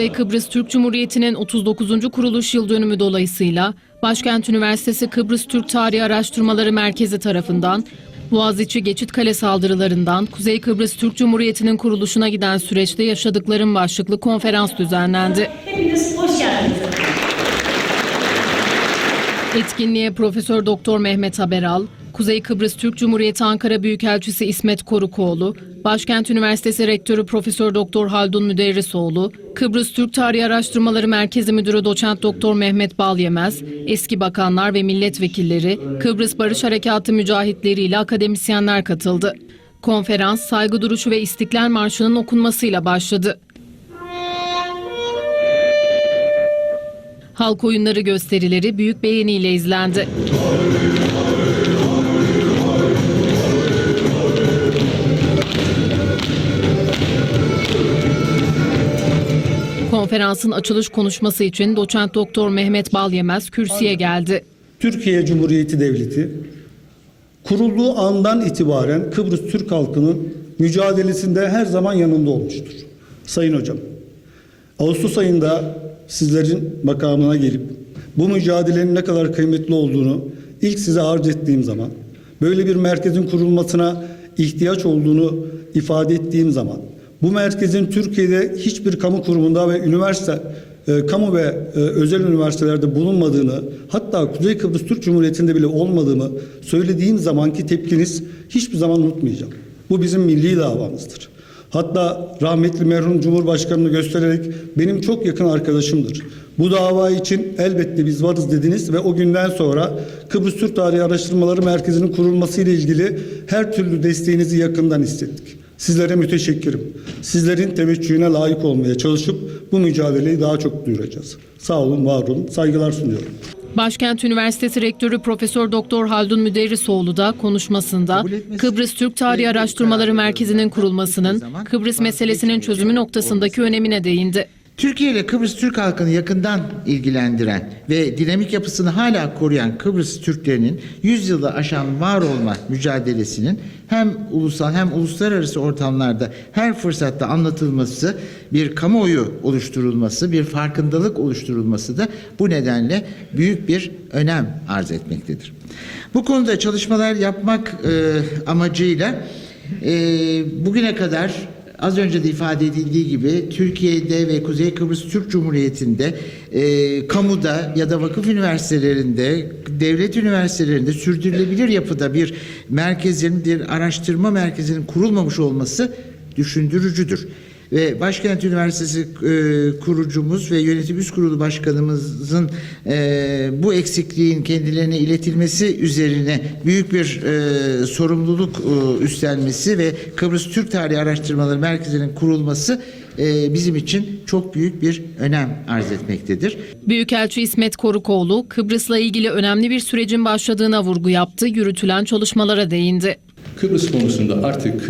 Kuzey Kıbrıs Türk Cumhuriyeti'nin 39. kuruluş yıl dönümü dolayısıyla Başkent Üniversitesi Kıbrıs Türk Tarihi Araştırmaları Merkezi tarafından Boğaziçi Geçit Kale saldırılarından Kuzey Kıbrıs Türk Cumhuriyeti'nin kuruluşuna giden süreçte yaşadıklarım başlıklı konferans düzenlendi. Hepiniz hoş geldiniz. Etkinliğe Profesör Doktor Mehmet Haberal, Kuzey Kıbrıs Türk Cumhuriyeti Ankara Büyükelçisi İsmet Korukoğlu, Başkent Üniversitesi Rektörü Profesör Doktor Haldun Müderrisoğlu, Kıbrıs Türk Tarihi Araştırmaları Merkezi Müdürü Doçent Doktor Mehmet Balyemez, eski bakanlar ve milletvekilleri, Kıbrıs Barış Harekatı mücahitleri ile akademisyenler katıldı. Konferans saygı duruşu ve İstiklal Marşı'nın okunmasıyla başladı. Halk oyunları gösterileri büyük beğeniyle izlendi. Konferansın açılış konuşması için doçent doktor Mehmet Balyemez kürsüye geldi. Türkiye Cumhuriyeti Devleti kurulduğu andan itibaren Kıbrıs Türk halkının mücadelesinde her zaman yanında olmuştur. Sayın hocam, Ağustos ayında sizlerin makamına gelip bu mücadelenin ne kadar kıymetli olduğunu ilk size arz ettiğim zaman, böyle bir merkezin kurulmasına ihtiyaç olduğunu ifade ettiğim zaman, bu merkezin Türkiye'de hiçbir kamu kurumunda ve üniversite e, kamu ve e, özel üniversitelerde bulunmadığını hatta Kuzey Kıbrıs Türk Cumhuriyeti'nde bile olmadığımı söylediğim zamanki tepkiniz hiçbir zaman unutmayacağım. Bu bizim milli davamızdır. Hatta rahmetli merhum Cumhurbaşkanı'nı göstererek benim çok yakın arkadaşımdır. Bu dava için elbette biz varız dediniz ve o günden sonra Kıbrıs Türk Tarihi Araştırmaları Merkezi'nin kurulması ile ilgili her türlü desteğinizi yakından hissettik. Sizlere müteşekkirim. Sizlerin teveccühüne layık olmaya çalışıp bu mücadeleyi daha çok duyuracağız. Sağ olun, var olun. Saygılar sunuyorum. Başkent Üniversitesi Rektörü Profesör Doktor Haldun Müderrisoğlu da konuşmasında Kıbrıs Türk Tarihi Araştırmaları Merkezi'nin kurulmasının Kıbrıs meselesinin çözümü noktasındaki önemine değindi. Türkiye ile Kıbrıs Türk halkını yakından ilgilendiren ve dinamik yapısını hala koruyan Kıbrıs Türklerinin 100 yılı aşan var olma mücadelesinin hem ulusal hem uluslararası ortamlarda her fırsatta anlatılması, bir kamuoyu oluşturulması, bir farkındalık oluşturulması da bu nedenle büyük bir önem arz etmektedir. Bu konuda çalışmalar yapmak e, amacıyla e, bugüne kadar Az önce de ifade edildiği gibi Türkiye'de ve Kuzey Kıbrıs Türk Cumhuriyeti'nde e, kamuda ya da vakıf üniversitelerinde, devlet üniversitelerinde sürdürülebilir yapıda bir merkezin, bir araştırma merkezinin kurulmamış olması düşündürücüdür. Ve Başkent Üniversitesi e, kurucumuz ve yönetim üst kurulu başkanımızın e, bu eksikliğin kendilerine iletilmesi üzerine büyük bir e, sorumluluk e, üstlenmesi ve Kıbrıs Türk Tarihi Araştırmaları Merkezi'nin kurulması e, bizim için çok büyük bir önem arz etmektedir. Büyükelçi İsmet Korukoğlu, Kıbrıs'la ilgili önemli bir sürecin başladığına vurgu yaptı, yürütülen çalışmalara değindi. Kıbrıs konusunda artık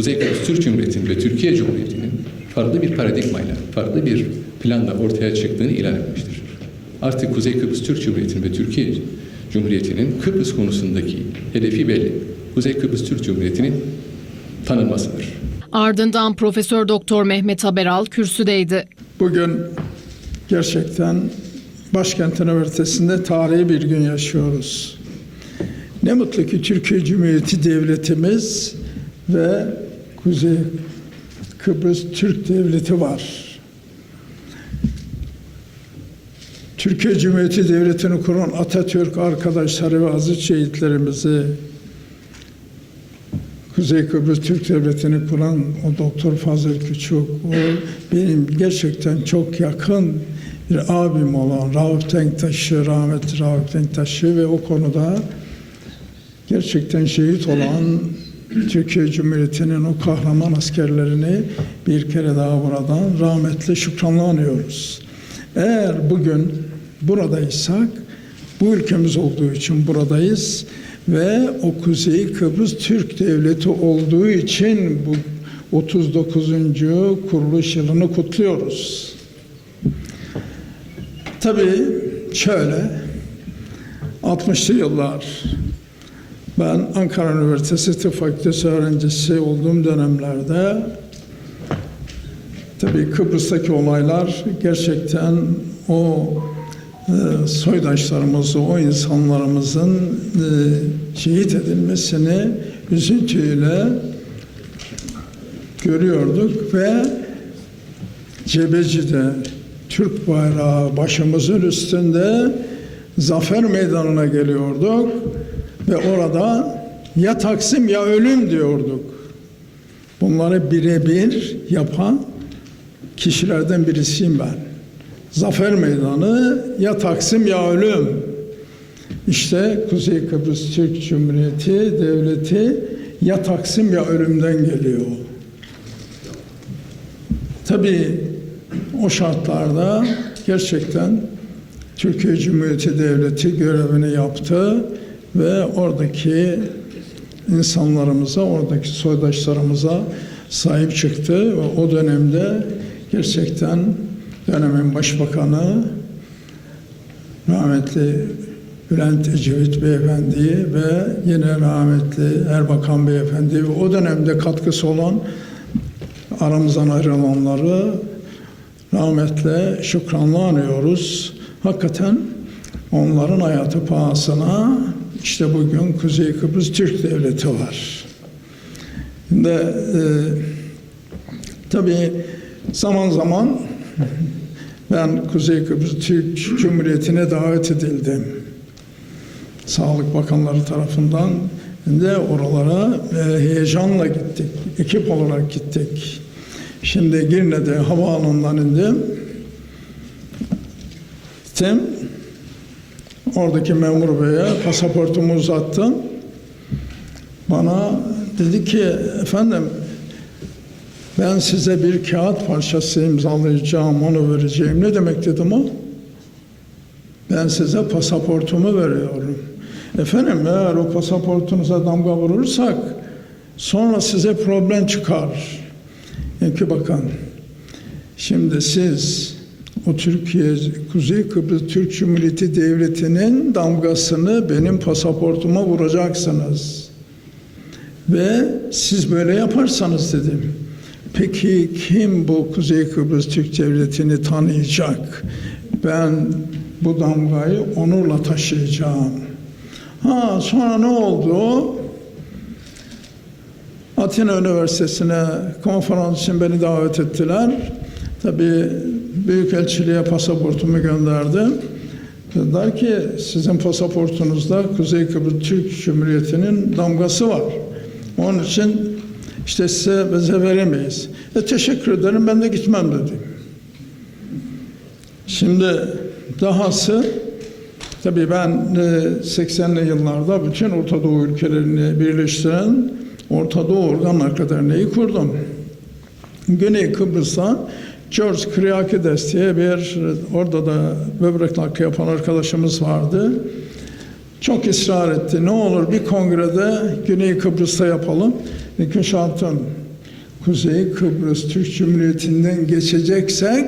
Kuzey Kıbrıs Türk Cumhuriyeti'nin ve Türkiye Cumhuriyeti'nin farklı bir paradigmayla, farklı bir planla ortaya çıktığını ilan etmiştir. Artık Kuzey Kıbrıs Türk Cumhuriyeti'nin ve Türkiye Cumhuriyeti'nin Kıbrıs konusundaki hedefi belli. Kuzey Kıbrıs Türk Cumhuriyeti'nin tanınmasıdır. Ardından Profesör Doktor Mehmet Haberal kürsüdeydi. Bugün gerçekten Başkent Üniversitesi'nde tarihi bir gün yaşıyoruz. Ne mutlu ki Türkiye Cumhuriyeti Devletimiz ve Kuzey Kıbrıs Türk Devleti var. Türkiye Cumhuriyeti Devleti'ni kuran Atatürk arkadaşları ve aziz şehitlerimizi Kuzey Kıbrıs Türk Devleti'ni kuran o Doktor Fazıl Küçük, o benim gerçekten çok yakın bir abim olan Rauf Denktaş'ı, rahmetli Rauf Denktaş'ı ve o konuda gerçekten şehit olan Türkiye Cumhuriyeti'nin o kahraman askerlerini bir kere daha buradan rahmetle şükranla anıyoruz. Eğer bugün buradaysak bu ülkemiz olduğu için buradayız ve o Kuzey Kıbrıs Türk Devleti olduğu için bu 39. kuruluş yılını kutluyoruz. Tabii şöyle 60'lı yıllar ben Ankara Üniversitesi Tıp Fakültesi öğrencisi olduğum dönemlerde Tabii Kıbrıs'taki olaylar gerçekten o e, soydaşlarımızı, o insanlarımızın e, şehit edilmesini üzüntüyle görüyorduk ve Cebeci'de Türk bayrağı başımızın üstünde zafer meydanına geliyorduk ve orada ya Taksim ya ölüm diyorduk. Bunları birebir yapan kişilerden birisiyim ben. Zafer Meydanı ya Taksim ya ölüm. İşte Kuzey Kıbrıs Türk Cumhuriyeti Devleti ya Taksim ya ölümden geliyor. Tabii o şartlarda gerçekten Türkiye Cumhuriyeti Devleti görevini yaptı ve oradaki insanlarımıza, oradaki soydaşlarımıza sahip çıktı. Ve o dönemde gerçekten dönemin başbakanı rahmetli Bülent Ecevit Beyefendi ve yine rahmetli Erbakan Beyefendi ve o dönemde katkısı olan aramızdan ayrılanları rahmetle şükranla anıyoruz. Hakikaten onların hayatı pahasına işte bugün Kuzey Kıbrıs Türk Devleti var. Şimdi e, tabii zaman zaman ben Kuzey Kıbrıs Türk Cumhuriyeti'ne davet edildim. Sağlık Bakanları tarafından de oralara e, heyecanla gittik. Ekip olarak gittik. Şimdi Girne'de havaalanından indim. Gittim. Oradaki memur beye pasaportumu uzattım. Bana dedi ki efendim ben size bir kağıt parçası imzalayacağım, onu vereceğim. Ne demek dedim o? Ben size pasaportumu veriyorum. Efendim eğer o pasaportunuza damga vurursak sonra size problem çıkar. Çünkü bakın şimdi siz o Türkiye Kuzey Kıbrıs Türk Cumhuriyeti Devleti'nin damgasını benim pasaportuma vuracaksınız. Ve siz böyle yaparsanız dedim. Peki kim bu Kuzey Kıbrıs Türk Devleti'ni tanıyacak? Ben bu damgayı onurla taşıyacağım. Ha sonra ne oldu? Atina Üniversitesi'ne konferans için beni davet ettiler. Tabii Büyükelçiliğe pasaportumu gönderdim. Dediler ki sizin pasaportunuzda Kuzey Kıbrıs Türk Cumhuriyeti'nin damgası var. Onun için işte size bize veremeyiz. E teşekkür ederim ben de gitmem dedim. Şimdi dahası tabii ben e, 80'li yıllarda bütün Orta Doğu ülkelerini birleştiren Orta Doğu Organlar Derneği kurdum. Güney Kıbrıs'ta George Kriakides diye bir orada da böbrek nakli yapan arkadaşımız vardı. Çok ısrar etti. Ne olur bir kongrede Güney Kıbrıs'ta yapalım. Şartım Kuzey Kıbrıs Türk Cumhuriyeti'nden geçeceksek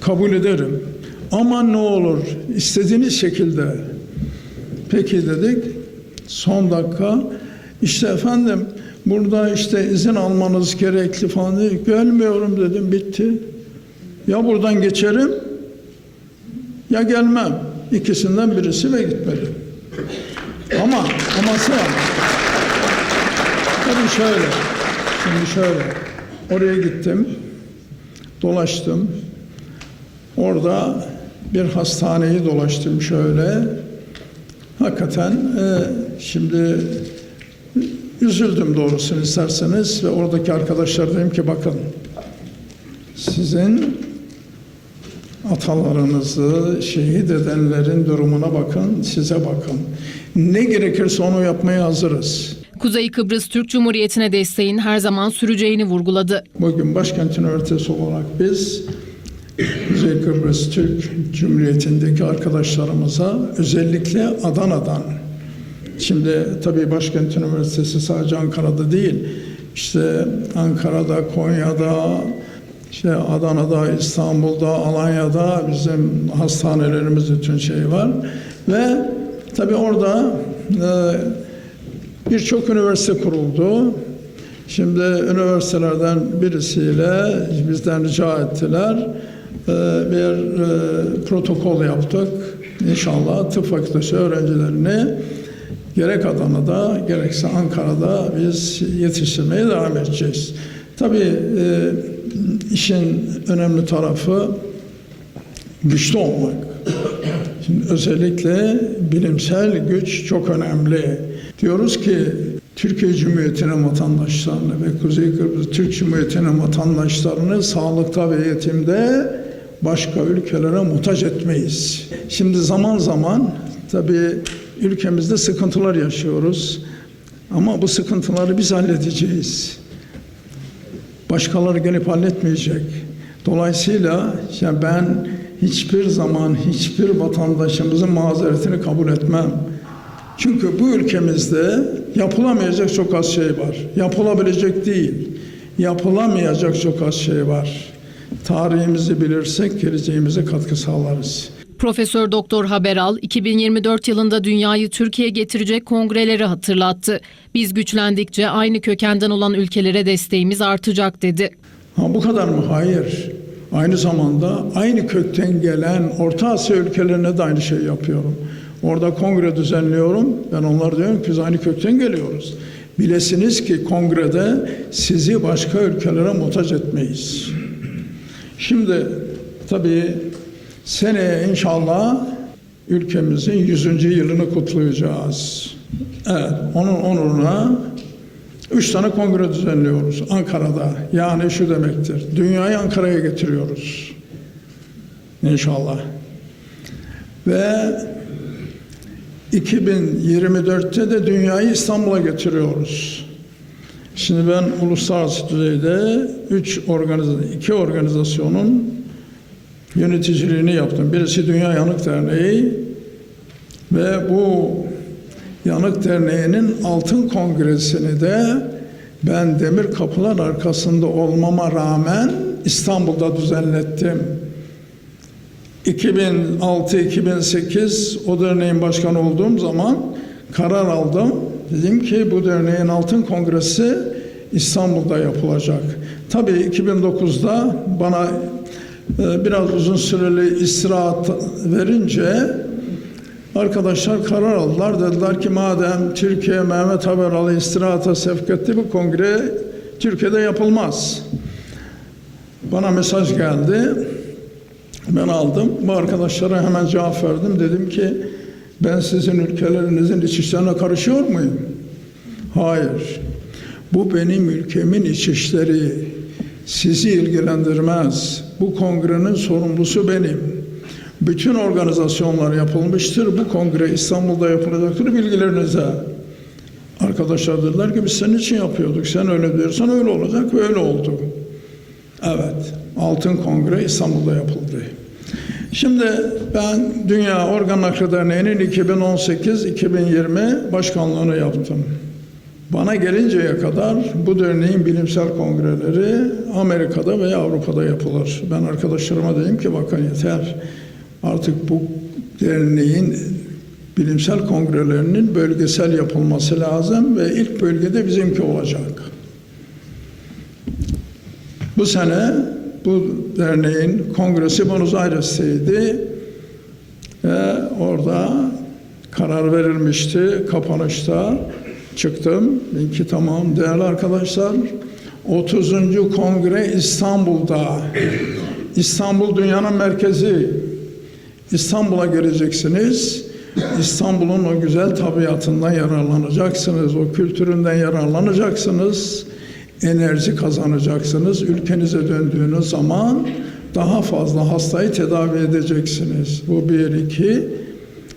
kabul ederim. Ama ne olur istediğiniz şekilde. Peki dedik. Son dakika işte efendim burada işte izin almanız gerekli falan dedik. Gelmiyorum dedim bitti. Ya buradan geçerim ya gelmem. İkisinden birisi ve gitmedim. Ama aması var. Tabii şöyle. Şimdi şöyle. Oraya gittim. Dolaştım. Orada bir hastaneyi dolaştım şöyle. Hakikaten e, şimdi üzüldüm doğrusunu isterseniz ve oradaki arkadaşlar dedim ki bakın sizin atalarınızı şehit edenlerin durumuna bakın, size bakın. Ne gerekirse onu yapmaya hazırız. Kuzey Kıbrıs Türk Cumhuriyeti'ne desteğin her zaman süreceğini vurguladı. Bugün Başkent Üniversitesi olarak biz Kuzey Kıbrıs Türk Cumhuriyeti'ndeki arkadaşlarımıza özellikle Adana'dan şimdi tabii Başkent Üniversitesi sadece Ankara'da değil işte Ankara'da, Konya'da, işte Adana'da, İstanbul'da, Alanya'da bizim hastanelerimiz bütün şey var ve tabii orada e, birçok üniversite kuruldu. Şimdi üniversitelerden birisiyle bizden rica ettiler. Ee, Bir e, protokol yaptık. İnşallah tıp fakültesi öğrencilerini gerek Adana'da gerekse Ankara'da biz yetiştirmeye devam edeceğiz. Tabii e, işin önemli tarafı güçlü olmak. Şimdi özellikle bilimsel güç çok önemli. Diyoruz ki Türkiye Cumhuriyeti'nin vatandaşlarını ve Kuzey Kıbrıs Türk Cumhuriyeti'nin vatandaşlarını sağlıkta ve eğitimde başka ülkelere muhtaç etmeyiz. Şimdi zaman zaman tabii ülkemizde sıkıntılar yaşıyoruz. Ama bu sıkıntıları biz halledeceğiz başkaları gelip halletmeyecek. Dolayısıyla işte ben hiçbir zaman hiçbir vatandaşımızın mazeretini kabul etmem. Çünkü bu ülkemizde yapılamayacak çok az şey var. Yapılabilecek değil. Yapılamayacak çok az şey var. Tarihimizi bilirsek geleceğimize katkı sağlarız. Profesör Doktor Haberal 2024 yılında dünyayı Türkiye getirecek kongreleri hatırlattı. Biz güçlendikçe aynı kökenden olan ülkelere desteğimiz artacak dedi. Ha bu kadar mı? Hayır. Aynı zamanda aynı kökten gelen Orta Asya ülkelerine de aynı şey yapıyorum. Orada kongre düzenliyorum. Ben onlar diyorum ki biz aynı kökten geliyoruz. Bilesiniz ki kongrede sizi başka ülkelere muhtaç etmeyiz. Şimdi tabii seneye inşallah ülkemizin 100. yılını kutlayacağız. Evet, onun onuruna Üç tane kongre düzenliyoruz Ankara'da. Yani şu demektir. Dünyayı Ankara'ya getiriyoruz. İnşallah. Ve 2024'te de dünyayı İstanbul'a getiriyoruz. Şimdi ben uluslararası düzeyde üç organizasyon, iki organizasyonun yöneticiliğini yaptım. Birisi Dünya Yanık Derneği ve bu Yanık Derneği'nin Altın Kongresi'ni de ben demir kapılar arkasında olmama rağmen İstanbul'da düzenlettim. 2006-2008 o derneğin başkanı olduğum zaman karar aldım. Dedim ki bu derneğin altın kongresi İstanbul'da yapılacak. Tabii 2009'da bana biraz uzun süreli istirahat verince Arkadaşlar karar aldılar. Dediler ki madem Türkiye Mehmet Haberal'ı istirahata sevk etti bu kongre Türkiye'de yapılmaz. Bana mesaj geldi. Ben aldım. Bu arkadaşlara hemen cevap verdim. Dedim ki ben sizin ülkelerinizin iç işlerine karışıyor muyum? Hayır. Bu benim ülkemin iç işleri. Sizi ilgilendirmez. Bu kongrenin sorumlusu benim. Bütün organizasyonlar yapılmıştır. Bu kongre İstanbul'da yapılacaktır bilgilerinize. Arkadaşlar dediler ki biz senin için yapıyorduk. Sen öyle diyorsan öyle olacak ve öyle oldu. Evet. Altın Kongre İstanbul'da yapıldı. Şimdi ben Dünya Organ Nakli Derneği'nin 2018-2020 başkanlığını yaptım. Bana gelinceye kadar bu derneğin bilimsel kongreleri Amerika'da veya Avrupa'da yapılır. Ben arkadaşlarıma dedim ki bakın yeter. Artık bu derneğin bilimsel kongrelerinin bölgesel yapılması lazım ve ilk bölgede bizimki olacak. Bu sene bu derneğin kongresi Buenos Aires'teydi ve orada karar verilmişti kapanışta çıktım. Dedim ki tamam değerli arkadaşlar 30. kongre İstanbul'da. İstanbul dünyanın merkezi. İstanbul'a geleceksiniz. İstanbul'un o güzel tabiatından yararlanacaksınız. O kültüründen yararlanacaksınız. Enerji kazanacaksınız. Ülkenize döndüğünüz zaman daha fazla hastayı tedavi edeceksiniz. Bu bir iki.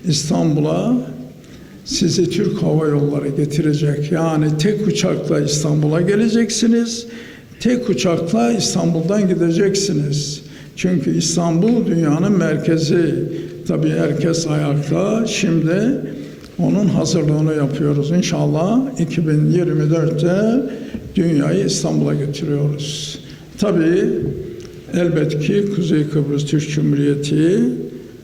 İstanbul'a sizi Türk Hava Yolları getirecek. Yani tek uçakla İstanbul'a geleceksiniz. Tek uçakla İstanbul'dan gideceksiniz. Çünkü İstanbul dünyanın merkezi. Tabii herkes ayakta. Şimdi onun hazırlığını yapıyoruz. İnşallah 2024'te dünyayı İstanbul'a getiriyoruz. Tabii elbet ki Kuzey Kıbrıs Türk Cumhuriyeti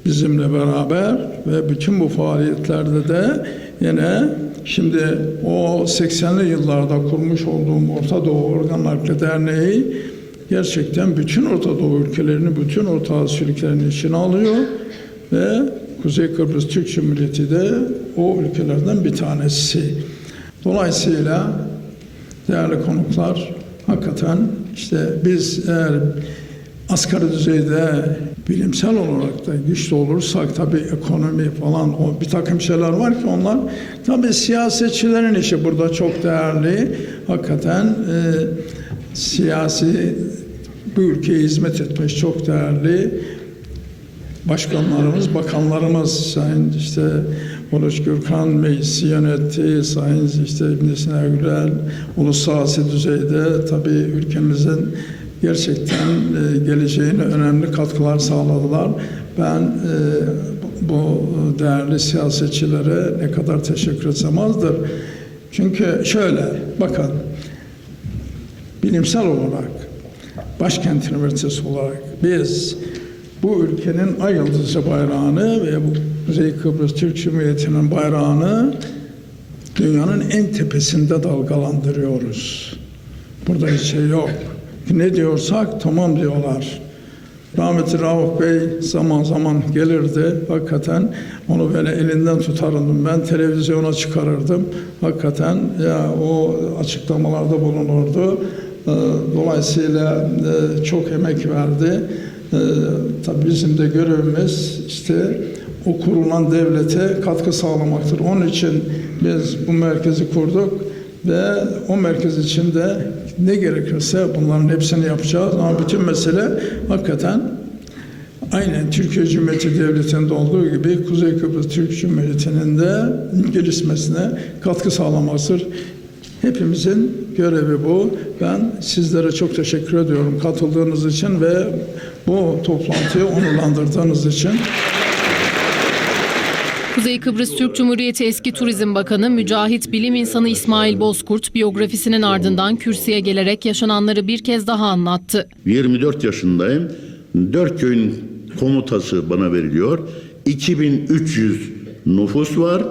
bizimle beraber ve bütün bu faaliyetlerde de yine şimdi o 80'li yıllarda kurmuş olduğum Orta Doğu Organ Nakli Derneği gerçekten bütün Orta Doğu ülkelerini, bütün Orta Asya ülkelerini içine alıyor ve Kuzey Kıbrıs Türk Cumhuriyeti de o ülkelerden bir tanesi. Dolayısıyla değerli konuklar hakikaten işte biz eğer asgari düzeyde bilimsel olarak da güçlü olursak tabii ekonomi falan o bir takım şeyler var ki onlar tabii siyasetçilerin işi burada çok değerli. Hakikaten e, siyasi bu ülkeye hizmet etmek çok değerli başkanlarımız, bakanlarımız, Sayın işte Uluç Gürkan meclisi yönetti, Sayın işte İbn Sina Gürel, uluslararası düzeyde tabii ülkemizin gerçekten e, geleceğine önemli katkılar sağladılar. Ben e, bu değerli siyasetçilere ne kadar teşekkür etsem azdır. Çünkü şöyle, bakın, bilimsel olarak, başkent üniversitesi olarak biz bu ülkenin ay yıldızı bayrağını ve bu Kuzey Kıbrıs Türk Cumhuriyeti'nin bayrağını dünyanın en tepesinde dalgalandırıyoruz. Burada hiç şey yok. Ne diyorsak tamam diyorlar. Rahmetli Rauf Bey zaman zaman gelirdi. Hakikaten onu böyle elinden tutardım. Ben televizyona çıkarırdım. Hakikaten ya o açıklamalarda bulunurdu. Ee, Dolayısıyla e, çok emek verdi. Ee, Tabii bizim de görevimiz işte o kurulan devlete katkı sağlamaktır. Onun için biz bu merkezi kurduk ve o merkez için de ne gerekirse bunların hepsini yapacağız. Ama bütün mesele hakikaten aynen Türkiye Cumhuriyeti Devleti'nde olduğu gibi Kuzey Kıbrıs Türk Cumhuriyeti'nin de gelişmesine katkı sağlamaktır. Hepimizin görevi bu. Ben sizlere çok teşekkür ediyorum katıldığınız için ve bu toplantıyı onurlandırdığınız için. Kuzey Kıbrıs Türk Cumhuriyeti eski Turizm Bakanı Mücahit Bilim İnsanı İsmail Bozkurt biyografisinin ardından kürsüye gelerek yaşananları bir kez daha anlattı. 24 yaşındayım. Dört köyün komutası bana veriliyor. 2300 nüfus var.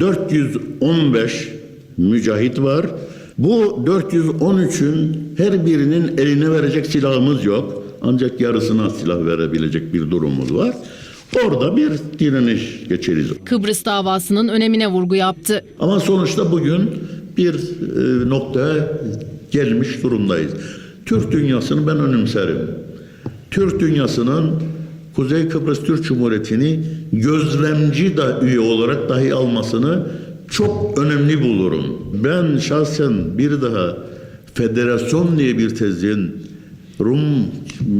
415 mücahit var. Bu 413'ün her birinin eline verecek silahımız yok. Ancak yarısına silah verebilecek bir durumumuz var. Orada bir direniş geçeriz. Kıbrıs davasının önemine vurgu yaptı. Ama sonuçta bugün bir e, noktaya gelmiş durumdayız. Türk dünyasını ben önemserim. Türk dünyasının Kuzey Kıbrıs Türk Cumhuriyeti'ni gözlemci da üye olarak dahi almasını çok önemli bulurum. Ben şahsen bir daha federasyon diye bir tezin Rum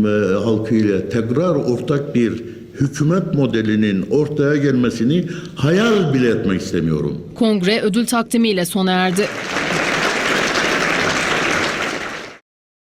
e, halkıyla tekrar ortak bir hükümet modelinin ortaya gelmesini hayal bile etmek istemiyorum. Kongre ödül takdimiyle sona erdi.